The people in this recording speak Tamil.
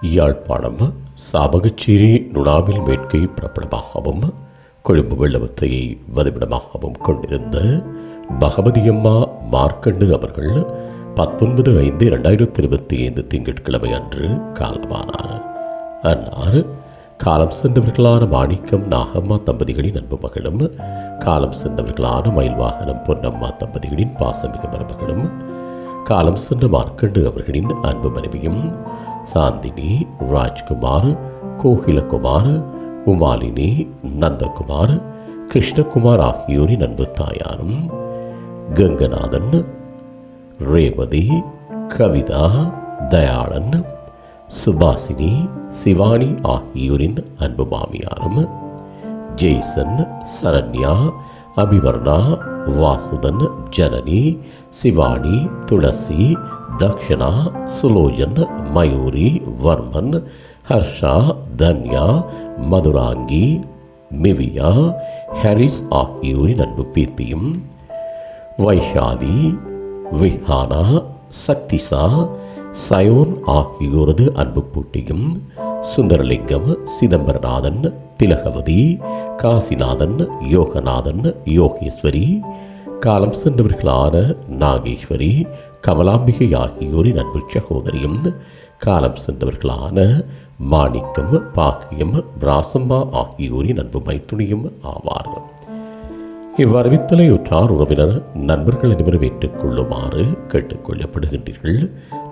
யாழ்ப்பாணம் சாபகச்சேரி நுணாவில் வேட்கை பிரபலமாகவும் கொழும்பு வெள்ளவத்தையை வதிவிடமாகவும் கொண்டிருந்த பகவதியம்மா மார்க்கண்டு அவர்கள் பத்தொன்பது ஐந்து இரண்டாயிரத்தி இருபத்தி ஐந்து திங்கட்கிழமை அன்று காலமானார். அன்னார் காலம் சென்றவர்களான மாணிக்கம் நாகம்மா தம்பதிகளின் அன்பு மகளும் காலம் சென்றவர்களான மயில்வாகனம் பொன்னம்மா தம்பதிகளின் பாசமிகு மருமகளும் காலம் சென்ற மார்க்கண்டு அவர்களின் அன்பு மனைவியும் சாந்தினி ராஜ்குமார் கோகிலகுமார் உமாலினி நந்தகுமார் கிருஷ்ணகுமார் ஆகியோரின் அன்பு தாயாரும் கங்கநாதன் ரேவதி கவிதா தயாளன் சுபாசினி சிவானி ஆகியோரின் அன்பு மாமியாரும் ஜெய்சன் சரண்யா அபிவர்ணா வாசுதன் ஜனனி சிவானி துளசி தக்ஷணா சுலோஜன் மயூரி வர்மன் ஹர்ஷா தன்யா மதுராங்கி மிவியா ஹாரிஸ் ஆகியோரின் அன்பு பீர்த்தியும் வைஷாலி விஹானா சக்திசா சயோன் ஆகியோரது அன்பு பூட்டியும். சுந்தரலிங்கம் சிதம்பரநாதன் திலகவதி காசிநாதன் யோகநாதன் யோகேஸ்வரி காலம் சென்றவர்களான நாகேஸ்வரி கமலாம்பிகை ஆகியோரின் அன்பு சகோதரியும் காலம் சென்றவர்களான மாணிக்கம் பாக்கியம் பிராசம்மா ஆகியோரின் அன்பு மைத்துணியும் ஆவார். இவ்வறிவித்தலையுற்றார் உறவினர் நண்பர்கள் அனைவரும் ஏற்றுக்கொள்ளுமாறு கேட்டுக்கொள்ளப்படுகின்றீர்கள்